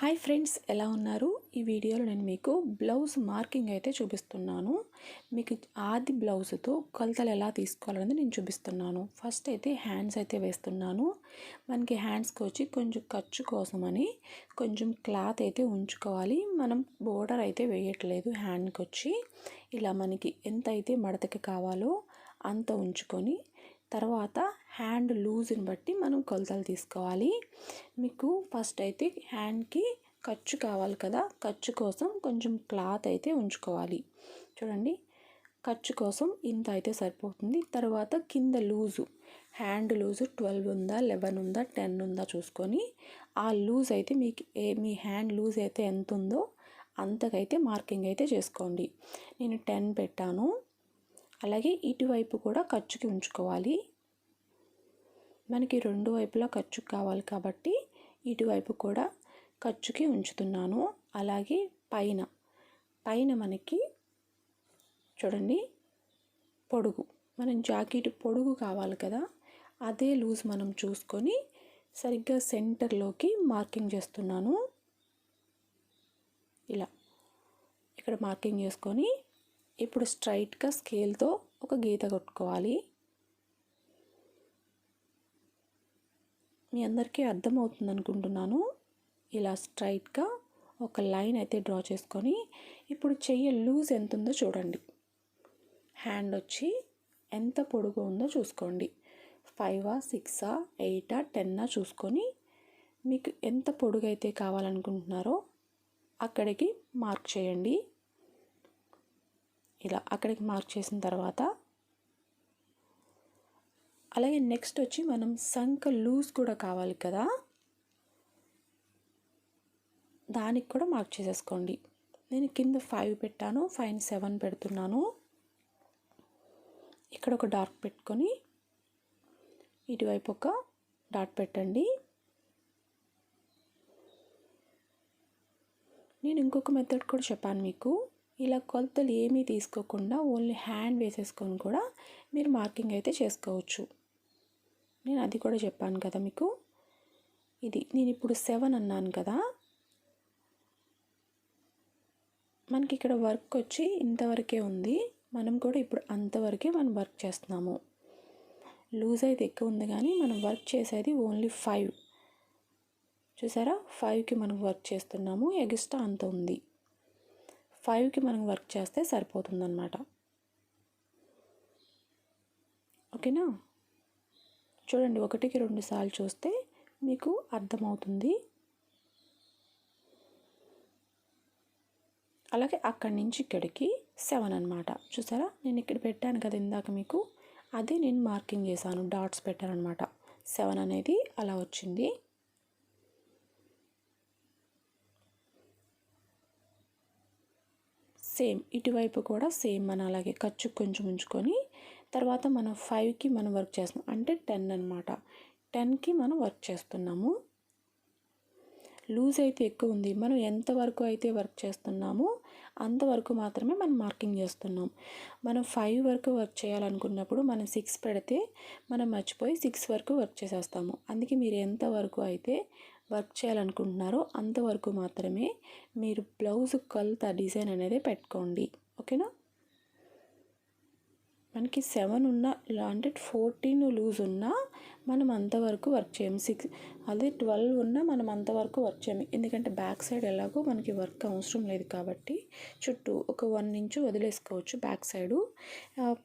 Hi friends ఎలా ఉన్నారు? ఈ వీడియోలో నేను మీకు బ్లౌజ్ మార్కింగ్ అయితే చూపిస్తున్నాను. మీకు ఆది బ్లౌజ్తో కొలతలు ఎలా తీసుకోవాలనేది నేను చూపిస్తున్నాను. ఫస్ట్ అయితే హ్యాండ్స్ అయితే వేస్తున్నాను. మనకి హ్యాండ్స్కి వచ్చి కొంచెం ఖర్చు కోసమని కొంచెం క్లాత్ అయితే ఉంచుకోవాలి. మనం బోర్డర్ అయితే వేయట్లేదు హ్యాండ్కి వచ్చి. ఇలా మనకి ఎంత అయితే మడతకి కావాలో అంత ఉంచుకొని తర్వాత హ్యాండ్ లూజ్ని బట్టి మనం కొలతలు తీసుకోవాలి. మీకు ఫస్ట్ అయితే హ్యాండ్కి ఖర్చు కావాలి కదా ఖర్చు కోసం కొంచెం క్లాత్ అయితే ఉంచుకోవాలి. చూడండి ఖర్చు కోసం ఇంత అయితే సరిపోతుంది. తర్వాత కింద లూజు హ్యాండ్ లూజు ట్వెల్వ్ ఉందా లెవెన్ ఉందా టెన్ ఉందా చూసుకొని ఆ లూజ్ అయితే మీకు ఏ మీ హ్యాండ్ లూజ్ అయితే ఎంత ఉందో అంతకైతే మార్కింగ్ అయితే చేసుకోండి. నేను టెన్ పెట్టాను. అలాగే ఇటువైపు కూడా ఖర్చుకి ఉంచుకోవాలి. మనకి రెండు వైపులా ఖర్చు కావాలి కాబట్టి ఇటువైపు కూడా ఖర్చుకి ఉంచుతున్నాను. అలాగే పైన పైన మనకి చూడండి పొడుగు మనం జాకెట్ పొడుగు కావాలి కదా అదే లూజ్ మనం చూసుకొని సరిగ్గా సెంటర్లోకి మార్కింగ్ చేస్తున్నాను. ఇలా ఇక్కడ మార్కింగ్ చేసుకొని ఇప్పుడు స్ట్రైట్గా స్కేల్తో ఒక గీత కొట్టుకోవాలి. మీ అందరికీ అర్థమవుతుంది అనుకుంటున్నాను. ఇలా స్ట్రైట్గా ఒక లైన్ అయితే డ్రా చేసుకొని ఇప్పుడు చెయ్యి లూజ్ ఎంత ఉందో చూడండి. హ్యాండ్ వచ్చి ఎంత పొడుగు ఉందో చూసుకోండి. ఫైవా సిక్సా ఎయిటా టెన్నా చూసుకొని మీకు ఎంత పొడుగు అయితే కావాలనుకుంటున్నారో అక్కడికి మార్క్ చేయండి. ఇలా అక్కడికి మార్క్ చేసిన తర్వాత అలాగే నెక్స్ట్ వచ్చి మనం సంఖ లూజ్ కూడా కావాలి కదా. దానికి కూడా మార్క్ చేసేసుకోండి. నేను కింద ఫైవ్ పెట్టాను ఫైవ్ సెవెన్ పెడుతున్నాను. ఇక్కడ ఒక డార్క్ పెట్టుకొని ఇటువైపు ఒక డాట్ పెట్టండి. నేను ఇంకొక మెథడ్ కూడా చెప్పాను మీకు. ఇలా కొలతలు ఏమీ తీసుకోకుండా ఓన్లీ హ్యాండ్ వేసేసుకొని కూడా మీరు మార్కింగ్ అయితే చేసుకోవచ్చు. నేను అది కూడా చెప్పాను కదా మీకు. ఇది నేను ఇప్పుడు సెవెన్ అన్నాను కదా. మనకి ఇక్కడ వర్క్ వచ్చి ఇంతవరకే ఉంది. మనం కూడా ఇప్పుడు అంతవరకే మనం వర్క్ చేస్తున్నాము. లూజ్ అయితే ఎక్కువ ఉంది కానీ మనం వర్క్ చేసేది ఓన్లీ ఫైవ్. చూసారా? ఫైవ్కి మనం వర్క్ చేస్తున్నాము. ఎగస్ట్రా అంత ఉంది. ఫైవ్కి మనం వర్క్ చేస్తే సరిపోతుందన్నమాట. ఓకేనా? చూడండి ఒకటికి రెండు సార్లు చూస్తే మీకు అర్థమవుతుంది. అలాగే అక్కడి నుంచి ఇక్కడికి సెవెన్ అనమాట చూసారా? నేను ఇక్కడ పెట్టాను కదా ఇందాక మీకు. అది నేను మార్కింగ్ చేశాను డాట్స్ పెట్టాను అనమాట సెవెన్ అనేది అలా వచ్చింది. సేమ్ ఇటువైపు కూడా సేమ్ మన అలాగే ఖర్చు కొంచెం ఉంచుకొని తర్వాత మనం ఫైవ్కి మనం వర్క్ చేస్తున్నాం. అంటే టెన్ అనమాట టెన్కి మనం వర్క్ చేస్తున్నాము. లూజ్ అయితే ఎక్కువ ఉంది. మనం ఎంతవరకు అయితే వర్క్ చేస్తున్నామో అంతవరకు మాత్రమే మనం మార్కింగ్ చేస్తున్నాం. మనం ఫైవ్ వరకు వర్క్ చేయాలనుకున్నప్పుడు మనం సిక్స్ పెడితే మనం మర్చిపోయి సిక్స్ వరకు వర్క్ చేసేస్తాము. అందుకే మీరు ఎంతవరకు అయితే వర్క్ చేయాలనుకుంటున్నారో అంతవరకు మాత్రమే మీరు బ్లౌజ్ కొలత డిజైన్ అనేది పెట్టుకోండి. ఓకేనా? మనకి సెవెన్ ఉన్న అంటే ఫోర్టీన్ లూజ్ ఉన్నా మనం అంతవరకు వర్క్ చేయము సిక్స్ అదే ట్వెల్వ్ ఉన్నా మనం అంతవరకు వర్క్ చేయము ఎందుకంటే బ్యాక్ సైడ్ ఎలాగో మనకి వర్క్ అవసరం లేదు కాబట్టి చుట్టూ ఒక వన్ ఇంచు వదిలేసుకోవచ్చు బ్యాక్ సైడు.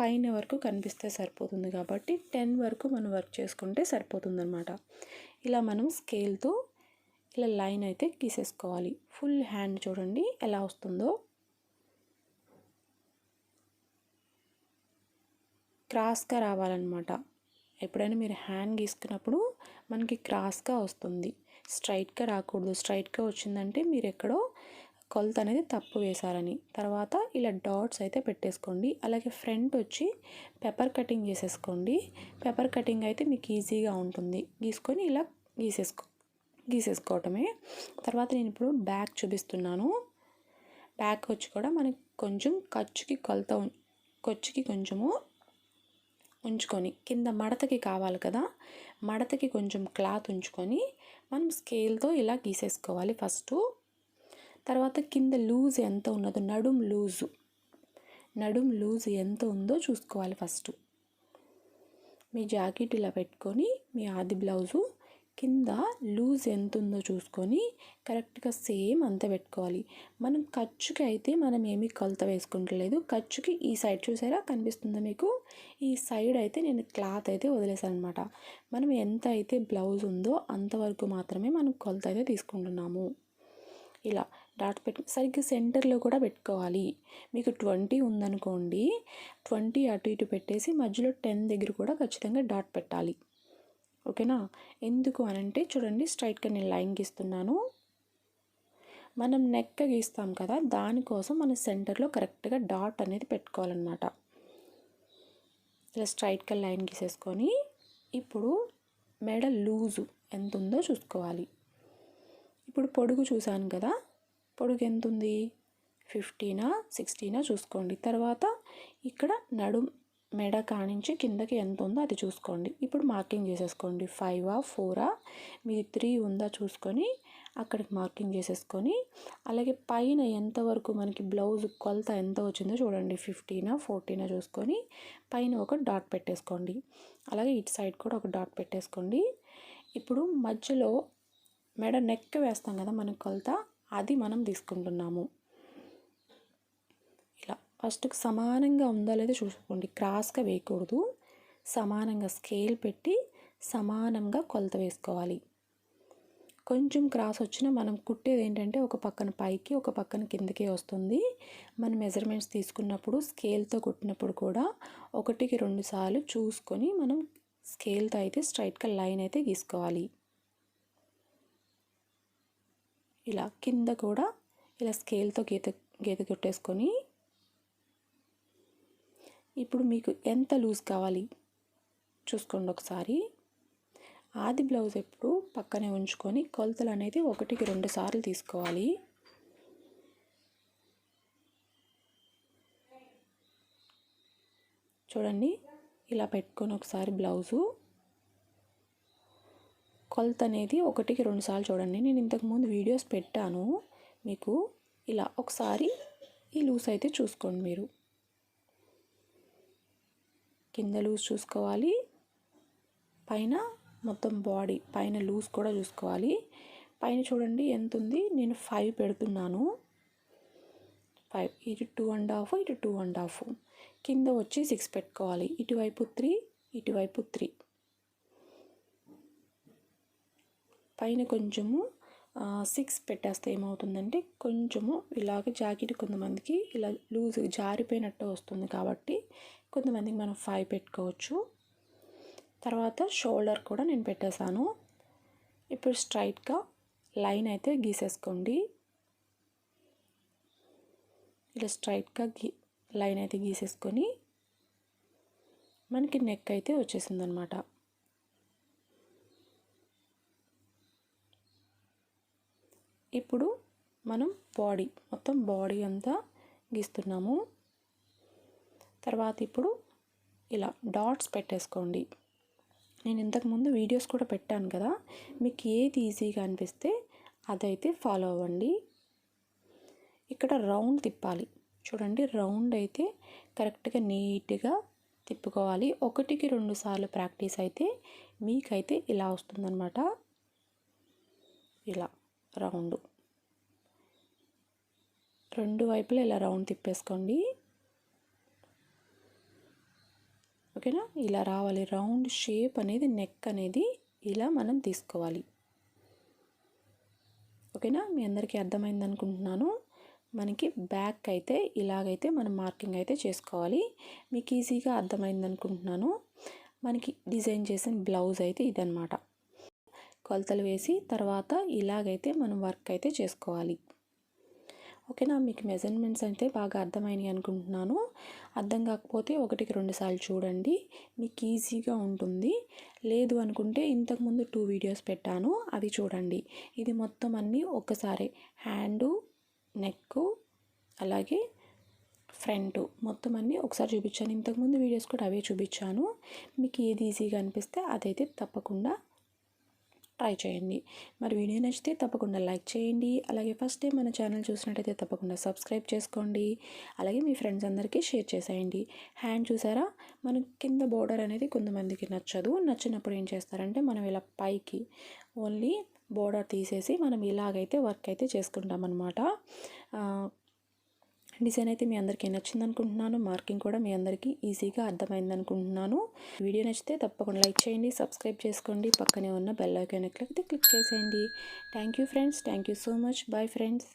పైన వరకు కనిపిస్తే సరిపోతుంది కాబట్టి టెన్ వరకు మనం వర్క్ చేసుకుంటే సరిపోతుంది ఇలా మనం స్కేల్తో ఇలా లైన్ అయితే గీసేసుకోవాలి. ఫుల్ హ్యాండ్ చూడండి ఎలా వస్తుందో. క్రాస్గా రావాలన్నమాట. ఎప్పుడైనా మీరు హ్యాండ్ గీసుకున్నప్పుడు మనకి క్రాస్గా వస్తుంది. స్ట్రైట్గా రాకూడదు. స్ట్రైట్గా వచ్చిందంటే మీరు ఎక్కడో కొలత అనేది తప్పు వేశారని. తర్వాత ఇలా డాట్స్ అయితే పెట్టేసుకోండి. అలాగే ఫ్రంట్ వచ్చి పెప్పర్ కటింగ్ చేసేసుకోండి. పెప్పర్ కటింగ్ అయితే మీకు ఈజీగా ఉంటుంది. గీసుకొని ఇలా గీసేసుకో గీసేసుకోవటమే తర్వాత నేను ఇప్పుడు బ్యాక్ చూపిస్తున్నాను. బ్యాక్ వచ్చి కూడా మనకి కొంచెం ఖర్చుకి కొలత ఖర్చుకి కొంచెము ఉంచుకొని కింద మడతకి కావాలి కదా. మడతకి కొంచెం క్లాత్ ఉంచుకొని మనం స్కేల్తో ఇలా గీసేసుకోవాలి ఫస్ట్. తర్వాత కింద లూజ్ ఎంత ఉన్నదో నడుం లూజు. నడుం లూజ్ ఎంత ఉందో చూసుకోవాలి ఫస్ట్. మీ జాకెట్ ఇలా పెట్టుకొని మీ ఆది బ్లౌజు కింద లూజ్ ఎంత ఉందో చూసుకొని కరెక్ట్గా సేమ్ అంత పెట్టుకోవాలి. మనం ఖర్చుకి అయితే మనం ఏమీ కొలత వేసుకుంటలేదు. ఖర్చుకి ఈ సైడ్ చూసారా? కనిపిస్తుందా మీకు? ఈ సైడ్ అయితే నేను క్లాత్ అయితే వదిలేసాను అనమాట మనం ఎంత అయితే బ్లౌజ్ ఉందో అంతవరకు మాత్రమే మనం కొలత అయితే తీసుకుంటున్నాము. ఇలా డాట్ పెట్టి సరిగ్గా సెంటర్లో కూడా పెట్టుకోవాలి. మీకు ట్వంటీ ఉందనుకోండి ట్వంటీ అటు ఇటు పెట్టేసి మధ్యలో టెన్ దగ్గర కూడా ఖచ్చితంగా డాట్ పెట్టాలి. ఓకేనా? ఎందుకు అనంటే చూడండి స్ట్రైట్గా నేను లైన్ గీస్తున్నాను. మనం నెక్క గీస్తాం కదా దానికోసం మన సెంటర్లో కరెక్ట్గా డాట్ అనేది పెట్టుకోవాలన్నమాట. ఇలా స్ట్రైట్గా లైన్ గీసేసుకొని ఇప్పుడు మెడ లూజు ఎంత ఉందో చూసుకోవాలి. ఇప్పుడు పొడుగు చూసాను కదా పొడుగు ఎంత ఉంది ఫిఫ్టీనా సిక్స్టీనా చూసుకోండి. తర్వాత ఇక్కడ నడుం మెడ కానించి కిందకి ఎంత ఉందో అది చూసుకోండి. ఇప్పుడు మార్కింగ్ చేసేసుకోండి. ఫైవా ఫోరా మీది త్రీ ఉందా చూసుకొని అక్కడికి మార్కింగ్ చేసేసుకొని అలాగే పైన ఎంతవరకు మనకి బ్లౌజ్ కొలత ఎంత వచ్చిందో చూడండి. ఫిఫ్టీనా ఫోర్టీనా చూసుకొని పైన ఒక డాట్ పెట్టేసుకోండి. అలాగే ఇటు సైడ్ కూడా ఒక డాట్ పెట్టేసుకోండి. ఇప్పుడు మధ్యలో మెడ నెక్ వేస్తాం కదా మనకు కొలత అది మనం తీసుకుంటున్నాము. ఫస్ట్కి సమానంగా ఉందా లేదా చూసుకోండి. క్రాస్గా వేయకూడదు. సమానంగా స్కేల్ పెట్టి సమానంగా కొలత వేసుకోవాలి. కొంచెం క్రాస్ వచ్చినా మనం కుట్టేది ఏంటంటే ఒక పక్కన పైకి ఒక పక్కన కిందకే వస్తుంది. మన మెజర్మెంట్స్ తీసుకున్నప్పుడు స్కేల్తో కుట్టినప్పుడు కూడా ఒకటికి రెండు సార్లు చూసుకొని మనం స్కేల్తో అయితే స్ట్రైట్గా లైన్ అయితే గీసుకోవాలి. ఇలా కింద కూడా ఇలా స్కేల్తో గీత గీత కొట్టేసుకొని ఇప్పుడు మీకు ఎంత లూజ్ కావాలి? చూసుకోండి ఒకసారి. ఆది బ్లౌజ్ ఎప్పుడు పక్కనే ఉంచుకొని కొలతలు అనేది ఒకటికి రెండు సార్లు తీసుకోవాలి. చూడండి ఇలా పెట్టుకొని ఒకసారి బ్లౌజు. కొలత అనేది ఒకటికి రెండు సార్లు చూడండి. నేను ఇంతకుముందు వీడియోస్ పెట్టాను. మీకు ఇలా ఒకసారి ఈ లూస్ అయితే చూసుకోండి మీరు. కింద లూజ్ చూసుకోవాలి. పైన మొత్తం బాడీ పైన లూజ్ కూడా చూసుకోవాలి. పైన చూడండి ఎంత ఉంది? నేను ఫైవ్ పెడుతున్నాను. ఫైవ్ ఇటు టూ అండ్ హాఫ్ ఇటు టూ అండ్ హాఫ్ కింద వచ్చి సిక్స్ పెట్టుకోవాలి. ఇటువైపు త్రీ ఇటువైపు త్రీ పైన కొంచెము సిక్స్ పెట్టేస్తే ఏమవుతుందంటే కొంచెము ఇలాగ జాకెట్ కొంతమందికి ఇలా లూజ్ జారిపోయినట్టు వస్తుంది కాబట్టి కొంతమందికి మనం ఫైవ్ పెట్టుకోవచ్చు. తర్వాత షోల్డర్ కూడా నేను పెట్టేశాను. ఇప్పుడు స్ట్రైట్గా లైన్ అయితే గీసేసుకోండి. ఇలా స్ట్రైట్గా గీ లైన్ అయితే గీసేసుకొని మనకి నెక్ అయితే వచ్చేసింది అనమాట ఇప్పుడు మనం బాడీ మొత్తం బాడీ అంతా గీస్తున్నాము. తర్వాత ఇప్పుడు ఇలా డాట్స్ పెట్టేసుకోండి. నేను ఇంతకుముందు వీడియోస్ కూడా పెట్టాను కదా మీకు ఏది ఈజీగా అనిపిస్తే అదైతే ఫాలో అవ్వండి. ఇక్కడ రౌండ్ తిప్పాలి. చూడండి రౌండ్ అయితే కరెక్ట్గా నీట్గా తిప్పుకోవాలి. ఒకటికి రెండు సార్లు ప్రాక్టీస్ అయితే మీకైతే ఇలా వస్తుందన్నమాట. ఇలా రౌండ్. రెండు వైపులా ఇలా రౌండ్ తిప్పేసుకోండి. ఓకేనా? ఇలా రావాలి. రౌండ్ షేప్ అనేది నెక్ అనేది ఇలా మనం తీసుకోవాలి. ఓకేనా? మీ అందరికీ అర్థమైంది అనుకుంటున్నాను. మనకి బ్యాక్ అయితే ఇలాగైతే మనం మార్కింగ్ అయితే చేసుకోవాలి. మీకు ఈజీగా అర్థమైంది అనుకుంటున్నాను. మనకి డిజైన్ చేసిన బ్లౌజ్ అయితే ఇదనమాట కొలతలు వేసి తర్వాత ఇలాగైతే మనం వర్క్ అయితే చేసుకోవాలి. ఓకేనా? మీకు మెజర్మెంట్స్ అయితే బాగా అర్థమైనవి అనుకుంటున్నాను. అర్థం కాకపోతే ఒకటికి రెండు సార్లు చూడండి. మీకు ఈజీగా ఉంటుంది. లేదు అనుకుంటే ఇంతకుముందు టూ వీడియోస్ పెట్టాను. అవి చూడండి. ఇది మొత్తం అన్నీ ఒక్కసారి హ్యాండు నెక్ అలాగే ఫ్రంట్. మొత్తం అన్నీ ఒకసారి చూపించాను. ఇంతకుముందు వీడియోస్ కూడా అవే చూపించాను. మీకు ఏది ఈజీగా అనిపిస్తే అదైతే తప్పకుండా ట్రై చేయండి. మరి వీడియో నచ్చితే తప్పకుండా లైక్ చేయండి. అలాగే ఫస్ట్ టైం మన ఛానల్ చూసినట్టయితే తప్పకుండా సబ్స్క్రైబ్ చేసుకోండి. అలాగే మీ ఫ్రెండ్స్ అందరికీ షేర్ చేసేయండి. హ్యాండ్ చూసారా? మనకి కింద బోర్డర్ అనేది కొంతమందికి నచ్చదు. నచ్చినప్పుడు ఏం చేస్తారంటే మనం ఇలా పైకి ఓన్లీ బోర్డర్ తీసేసి మనం ఇలాగైతే వర్క్ అయితే చేసుకుంటాం అనమాట డిజైన్ అయితే మీ అందరికీ నచ్చింది అనుకుంటున్నాను. మార్కింగ్ కూడా మీ అందరికీ ఈజీగా అర్థమైంది అనుకుంటున్నాను. వీడియో నచ్చితే తప్పకుండా లైక్ చేయండి సబ్స్క్రైబ్ చేసుకోండి. పక్కనే ఉన్న బెల్ ఐకాన్ క్లిక్ క్లిక్ చేసేయండి. Thank you friends. Thank you so much. Bye friends.